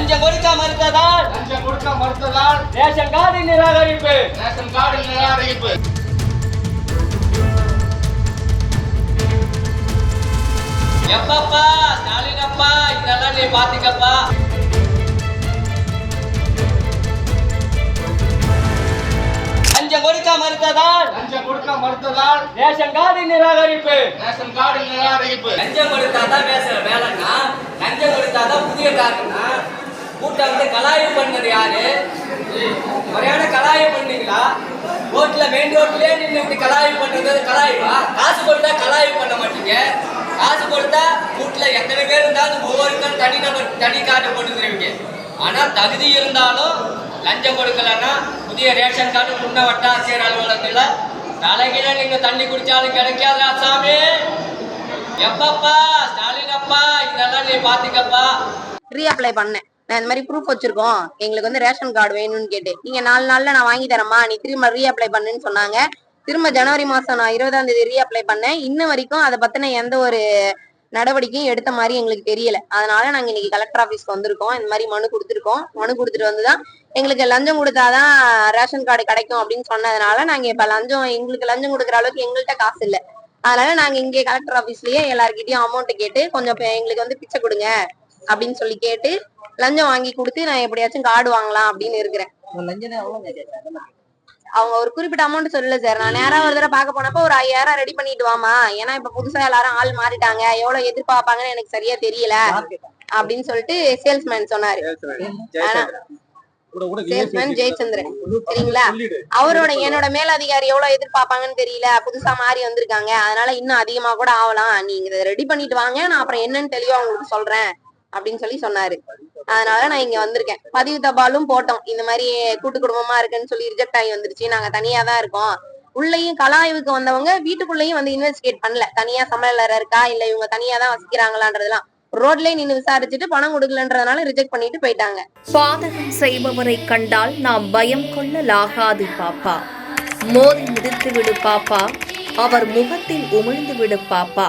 லஞ்சம் கொடுக்க மறுத்ததால் லஞ்சம் கொடுக்க மறுத்ததால் ரேஷன் கார்டு நிராகரிப்பு. ரேஷன் கார்டு நிராகரிப்பு. எப்பப்பா ஸ்டாலின் அப்பா இதெல்லாம் நீ பாத்துக்கப்பா. லஞ்சம் கொடுக்க மறுத்ததால் லஞ்சம் கொடுக்க மறுத்ததால் ரேஷன் கார்டு நிராகரிப்பு. ரேஷன் கார்டு நிராகரிப்பு. லஞ்சம் கொடுத்தாதான் பேசுற வேலைன்னா லஞ்சம் கொடுத்தாதான் புதிய காரணம்னா கூட்டம் வந்து கலாய்வு பண்ணது யாரு? முறையான கலாய்வு பண்ணீங்களா? ரோட்ல மெயின் ரோட்லயே நின்று இப்படி கலாய்வு பண்றது அது கலாய்வா காசு கொடுத்தா கலாய்வு பண்ண மாட்டீங்க. காசு கொடுத்தா வீட்டுல எத்தனை பேர் இருந்தாலும் ஒவ்வொருத்தரும் தனி நபர் தனி கார்டு போட்டு தருவீங்க. ஆனா தகுதி இருந்தாலும் லஞ்சம் கொடுக்கலன்னா புதிய ரேஷன் கார்டு முன்ன வட்டாட்சியர் அலுவலகத்துல தலைகில நீங்க தண்ணி குடிச்சாலும் கிடைக்காது சாமி. எப்பப்பா ஸ்டாலின் அப்பா இதெல்லாம் நீ பாத்துக்கப்பா. ரீஅப்ளை பண்ணேன். நான் இந்த மாதிரி ப்ரூஃப் வச்சிருக்கோம். எங்களுக்கு வந்து ரேஷன் கார்டு வேணும்னு கேட்டு. நீங்க நாலு நாள்ல நான் வாங்கி தரமா நீ திரும்ப ரீஅப்ளை பண்ணுன்னு சொன்னாங்க. திரும்ப ஜனவரி மாசம் நான் இருபதாம் தேதி ரீஅப்ளை பண்ணேன். இன்ன வரைக்கும் அதை பத்தின எந்த ஒரு நடவடிக்கையும் எடுத்த மாதிரி எங்களுக்கு தெரியல. அதனால நாங்க இன்னைக்கு கலெக்டர் ஆபீஸ்க்கு வந்திருக்கோம். இந்த மாதிரி மனு கொடுத்துருக்கோம். மனு கொடுத்துட்டு வந்துதான் எங்களுக்கு லஞ்சம் கொடுத்தாதான் ரேஷன் கார்டு கிடைக்கும் அப்படின்னு சொன்னதுனால நாங்க இப்ப லஞ்சம் எங்களுக்கு லஞ்சம் கொடுக்குற அளவுக்கு எங்கள்கிட்ட காசு இல்ல. அதனால நாங்க இங்கே கலெக்டர் ஆபீஸ்லயே எல்லார்கிட்டயும் அமௌண்ட் கேட்டு கொஞ்சம் எங்களுக்கு வந்து பிச்சை கொடுங்க அப்படின்னு சொல்லி கேட்டு லஞ்சம் வாங்கி கொடுத்து நான் எப்படியாச்சும் கார்டு வாங்கலாம் அப்படின்னு இருக்கிறேன். அவங்க ஒரு குறிப்பிட்ட அமௌண்ட் சொல்லல சார் நான் நேரா ஒரு தடவை பார்க்க போனப்போ ஒரு ஐயாயிரம் ரெடி பண்ணிட்டு வாமா ஏன்னா இப்ப புதுசா எல்லாரும் ஆள் மாறிட்டாங்க. எவ்வளவு எதிர்பார்ப்பாங்கன்னு எனக்கு சரியா தெரியல. அப்படின்னு சொல்லிட்டு சேல்ஸ்மேன் சொன்னாரு. சேல்ஸ்மேன் ஜெயச்சந்திரன். சரிங்களா? அவரோட என்னோட மேல் அதிகாரி எவ்வளவு எதிர்பார்ப்பாங்கன்னு தெரியல. புதுசா மாறி வந்திருக்காங்க. அதனால இன்னும் அதிகமா கூட ஆகலாம். நீங்க ரெடி பண்ணிட்டு வாங்க. நான் அப்புறம் என்னன்னு தெளிவா உங்களுக்கு சொல்றேன். அப்படின்னு சொல்லி சொன்னாரு. அதனால நான் இங்க வந்திருக்கேன். பதிவு தபாலும் போட்டோம். இந்த மாதிரி கூட்டு குடும்பமா இருக்குன்னு சொல்லி ரிஜெக்ட் ஆகி வந்துருச்சு. நாங்க தனியா தான் இருக்கோம். உள்ளேயும் கலாய்வுக்கு வந்தவங்க வீட்டுக்குள்ளேயும் வந்து இன்வெஸ்டிகேட் பண்ணல. தனியா சமையலற இருக்கா? இல்ல இவங்க தனியா தான் வசிக்கிறாங்களான்றதெல்லாம். ரோட்லயே நின்னு விசாரிச்சுட்டு பணம் கொடுக்கலன்றதுனால ரிஜெக்ட் பண்ணிட்டு போயிட்டாங்க. பாதகம் செய்பவரை கண்டால் நாம் பயம் கொள்ளலாகாது பாப்பா. மோதி மிதித்து விடு பாப்பா. அவர் முகத்தில் உமிழ்ந்து விடு பாப்பா.